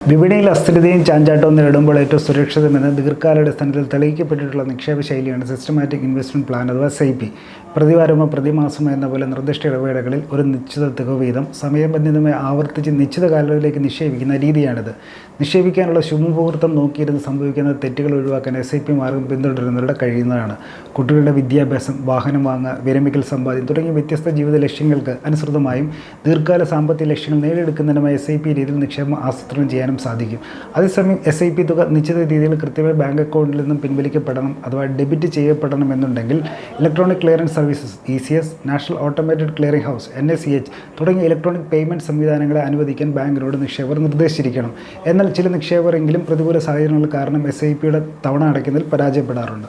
വിപണിയിൽ അസ്ഥിരതയും ചാഞ്ചാട്ടവും നേരിടുമ്പോൾ ഏറ്റവും സുരക്ഷിതമെന്ന് ദീർഘകാലാടിസ്ഥാനത്തിൽ തെളിയിക്കപ്പെട്ടിട്ടുള്ള നിക്ഷേപ ശൈലിയാണ് സിസ്റ്റമാറ്റിക് ഇൻവെസ്റ്റ്മെന്റ് പ്ലാൻ അഥവാ സൈ പി. പ്രതിവാരമോ പ്രതിമാസമോ എന്ന പോലെ നിർദ്ദിഷ്ട ഇടവേളകളിൽ ഒരു നിശ്ചിത തുക വീതം സമയബന്ധിതമായി ആവർത്തിച്ച് നിശ്ചിത കാലയളവിലേക്ക് നിക്ഷേപിക്കുന്ന രീതിയാണിത്. നിക്ഷേപിക്കാനുള്ള ശുഭമുഹൂർത്തം നോക്കിയിരുന്ന് സംഭവിക്കുന്ന തെറ്റുകൾ ഒഴിവാക്കാൻ എസ് ഐ പി മാർഗം പിന്തുടരുന്നവരുടെ കഴിയുന്നതാണ്. കുട്ടികളുടെ വിദ്യാഭ്യാസം വാഹനം വാങ്ങുക വിരമിക്കൽ സമ്പാദ്യം തുടങ്ങിയ വ്യത്യസ്ത ജീവിത ലക്ഷ്യങ്ങൾക്ക് അനുസൃതമായും ദീർഘകാല സാമ്പത്തിക ലക്ഷ്യങ്ങൾ നേടിയെടുക്കുന്നതിനുമായി എസ് ഐ പി രീതിയിൽ നിക്ഷേപം ആസൂത്രണം ചെയ്യാനും സാധിക്കും. അതേസമയം എസ് ഐ പി തുക നിശ്ചിത രീതിയിൽ കൃത്യമായി ബാങ്ക് അക്കൗണ്ടിൽ നിന്നും പിൻവലിക്കപ്പെടണം അഥവാ ഡെബിറ്റ് ചെയ്യപ്പെടണം എന്നുണ്ടെങ്കിൽ electronic clearance services E C S national automated clearing house N S C H തുടങ്ങിയ ഇലക്ട്രോണിക് പേയ്മെന്റ് സംവിധാനങ്ങളെ അനുവദിക്കാൻ ബാങ്കിനോട് നിക്ഷേപർ നിർദ്ദേശിച്ചിരിക്കണം. എന്നാൽ ചില നിക്ഷേപരെങ്കിലും പ്രതികൂല സാഹചര്യങ്ങൾ കാരണം എസ് ഐ പിയുടെ തവണ അടയ്ക്കുന്നതിൽ പരാജയപ്പെടാറുണ്ട്.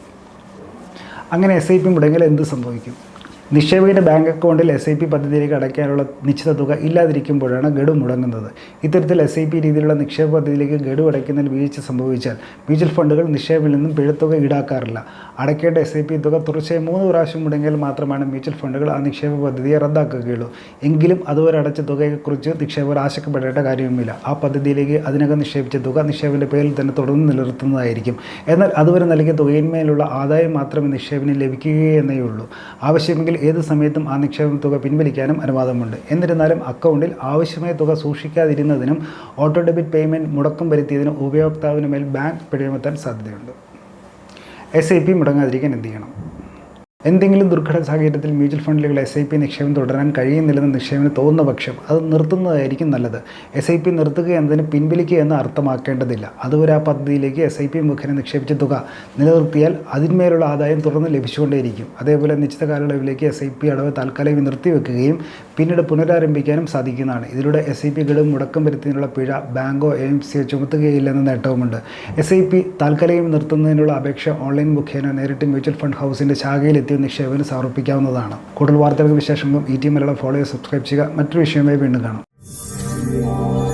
അങ്ങനെ എസ് ഐ പി മുടങ്ങിയാൽ എന്ത് സംഭവിക്കും? നിക്ഷേപകന്റെ ബാങ്ക് അക്കൗണ്ടിൽ എസ് ഐ പി പദ്ധതിയിലേക്ക് അടയ്ക്കാനുള്ള നിശ്ചിത തുക ഇല്ലാതിരിക്കുമ്പോഴാണ് ഗഡു മുടങ്ങുന്നത്. ഇത്തരത്തിൽ എസ് ഐ പി രീതിയിലുള്ള നിക്ഷേപ പദ്ധതിയിലേക്ക് ഗഡു അടയ്ക്കുന്നതിൽ വീഴ്ച സംഭവിച്ചാൽ മ്യൂച്വൽ ഫണ്ടുകൾ നിക്ഷേപിൽ നിന്നും പിഴത്തുക ഈടാക്കാറില്ല. അടയ്ക്കേണ്ട എസ് ഐ പി തുക തുടർച്ചയായി മൂന്ന് പ്രാവശ്യം മുടങ്ങിയാൽ മാത്രമാണ് മ്യൂച്വൽ ഫണ്ടുകൾ ആ നിക്ഷേപ പദ്ധതിയെ റദ്ദാക്കുകയുള്ളൂ. എങ്കിലും അതുവരെ അടച്ച തുകയെക്കുറിച്ച് നിക്ഷേപകർ ആശങ്കപ്പെടേണ്ട കാര്യവുമില്ല. ആ പദ്ധതിയിലേക്ക് അതിനകം നിക്ഷേപിച്ച തുക നിക്ഷേപന്റെ പേരിൽ തന്നെ തുടർന്ന് നിലനിർത്തുന്നതായിരിക്കും. എന്നാൽ അതുവരെ നൽകിയ തുകയിന്മേലുള്ള ആദായം മാത്രമേ നിക്ഷേപിന് ലഭിക്കുകയെന്നേ ഉള്ളൂ ആവശ്യമെങ്കിൽ ഏത് സമയത്തും ആ നിക്ഷേപ തുക പിൻവലിക്കാനും അനുവാദമുണ്ട്. എന്നിരുന്നാലും അക്കൗണ്ടിൽ ആവശ്യമായ തുക സൂക്ഷിക്കാതിരുന്നതിനും ഓട്ടോ ഡെബിറ്റ് പേയ്മെന്റ് മുടക്കം വരുത്തിയതിനും ഉപയോക്താവിന് മേൽ ബാങ്ക് പിഴയുമെത്താൻ സാധ്യതയുണ്ട്. എസ് ഐ പി മുടങ്ങാതിരിക്കാൻ എന്ത് ചെയ്യണം? എന്തെങ്കിലും ദുർഘട സാഹചര്യത്തിൽ മ്യൂച്വൽ ഫണ്ടിലുകൾ എസ് ഐ പി നിക്ഷേപം തുടരാൻ കഴിയുന്നില്ലെന്ന് നിക്ഷേപന് തോന്നുന്ന പക്ഷം അത് നിർത്തുന്നതായിരിക്കും നല്ലത്. എസ് ഐ പി നിർത്തുക എന്നതിന് പിൻവലിക്കുക എന്ന് അർത്ഥമാക്കേണ്ടതില്ല. അതുവരെ ആ പദ്ധതിയിലേക്ക് എസ് ഐ പി മുഖേന നിക്ഷേപിച്ച തുക നിലനിർത്തിയാൽ അതിന്മേലുള്ള ആദായം തുടർന്ന് ലഭിച്ചുകൊണ്ടേയിരിക്കും. അതേപോലെ നിശ്ചിത കാലയളവിലേക്ക് എസ് ഐ പി അടവ് താൽക്കാലികം നിർത്തിവെക്കുകയും പിന്നീട് പുനരാരംഭിക്കാനും സാധിക്കുന്നതാണ്. ഇതിലൂടെ എസ് ഐ പി ഗഡു മുടക്കം വരുത്തുന്നതിനുള്ള പിഴ ബാങ്കോ എം സിയോ ചുമത്തുകയില്ലെന്ന നേട്ടവുമുണ്ട്. എസ് ഐ പി താൽക്കാലികം നിർത്തുന്നതിനുള്ള അപേക്ഷ ഓൺലൈൻ മുഖേന നേരിട്ട് മ്യൂച്വൽ ഫണ്ട് ഹൗസിന്റെ ശാഖയിലെത്തി ടി നിക്ഷേപകന് സമർപ്പിക്കാവുന്നതാണ്. കൂടുതൽ വാർത്തകൾക്ക് വിശേഷങ്ങളും E T Malayalam follow subscribe ചെയ്യുക. മറ്റൊരു വിഷയമായി വീണ്ടും കാണാം.